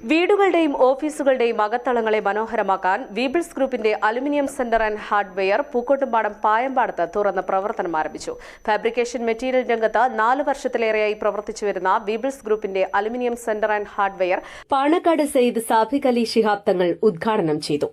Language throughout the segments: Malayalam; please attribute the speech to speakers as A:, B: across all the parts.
A: വീടുകളുടെയും ഓഫീസുകളുടെയും അകത്തളങ്ങളെ മനോഹരമാക്കാൻ വീബിൾസ് ഗ്രൂപ്പിന്റെ aluminium centre and hardware Pookkottumpadam പായമ്പാടത്ത് തുറന്ന് പ്രവർത്തനം ആരംഭിച്ചു. ഫാബ്രിക്കേഷൻ മെറ്റീരിയൽ രംഗത്ത് നാല് വർഷത്തിലേറെയായി പ്രവർത്തിച്ചു വരുന്ന വീബിൾസ് ഗ്രൂപ്പിന്റെ aluminium centre and hardware Panakkad Sayed Safiq Ali Shihab Thangal ഉദ്ഘാടനം ചെയ്തു.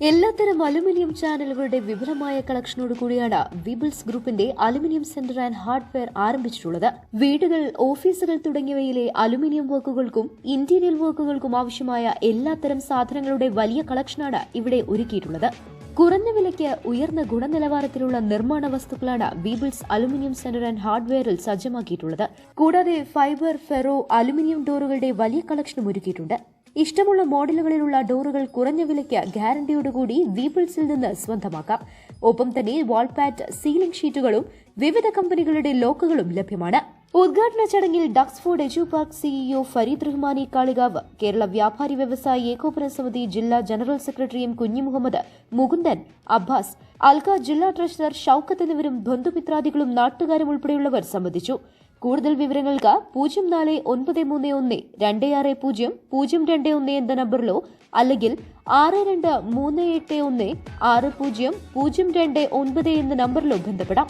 B: എല്ലാത്തരം അലുമിനിയം ചാനലുകളുടെ വിപുലമായ കളക്ഷനോട് കൂടിയാണ് വിബിൾസ് ഗ്രൂപ്പിന്റെ അലുമിനിയം സെന്റർ ആൻഡ് ഹാർഡ്വെയർ ആരംഭിച്ചിട്ടുള്ളത്. വീടുകൾ ഓഫീസുകൾ തുടങ്ങിയവയിലെ അലുമിനിയം വർക്കുകൾക്കും ഇന്റീരിയർ വർക്കുകൾക്കും ആവശ്യമായ എല്ലാത്തരം സാധനങ്ങളുടെ വലിയ കളക്ഷനാണ് ഇവിടെ ഒരുക്കിയിട്ടുള്ളത്. കുറഞ്ഞ വിലയ്ക്ക് ഉയർന്ന ഗുണനിലവാരത്തിലുള്ള നിർമ്മാണ വസ്തുക്കളാണ് വീബിൾസ് അലുമിനിയം സെന്റർ ആൻഡ് ഹാർഡ്വെയറിൽ സജ്ജമാക്കിയിട്ടുള്ളത്. കൂടാതെ ഫൈബർ ഫെറോ അലുമിനിയം ഡോറുകളുടെ വലിയ കളക്ഷനും ഒരുക്കിയിട്ടുണ്ട്. ഇഷ്ടമുള്ള മോഡലുകളിലുള്ള ഡോറുകൾ കുറഞ്ഞ വിലയ്ക്ക് ഗ്യാരണ്ടിയോടുകൂടി വീപിൾസിൽ നിന്ന് സ്വന്തമാക്കാം. ഒപ്പം തന്നെ വാൾപാറ്റ് സീലിംഗ് ഷീറ്റുകളും വിവിധ കമ്പനികളുടെ ലോക്കുകളും ലഭ്യമാണ്. ഉദ്ഘാടന ചടങ്ങിൽ Duxford Edu Park CEO Fareed Rahmani Kalikavu Kerala വ്യാപാരി വ്യവസായി ഏകോപന സമിതി ജില്ലാ ജനറൽ സെക്രട്ടറി എം കുഞ്ഞി മുഹമ്മദ് മുകുന്ദൻ അബ്ബാസ് അൽക ജില്ലാ ട്രഷറർ ഷൌക്കത്ത് എന്നിവരും ബന്ധുമിത്രാദികളും നാട്ടുകാരും ഉൾപ്പെടെയുള്ളവർ സംബന്ധിച്ചു. കൂടുതൽ വിവരങ്ങൾക്ക് പൂജ്യം നാല് ഒൻപത് മൂന്ന് ഒന്ന് രണ്ട് ആറ് പൂജ്യം പൂജ്യം രണ്ട് ഒന്ന് എന്ന നമ്പറിലോ അല്ലെങ്കിൽ ആറ് രണ്ട് മൂന്ന് എട്ട് ഒന്ന് ആറ് പൂജ്യം പൂജ്യം രണ്ട് ഒൻപത് എന്ന നമ്പറിലോ ബന്ധപ്പെടാം.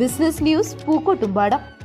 B: Business news Pookkottumpadam.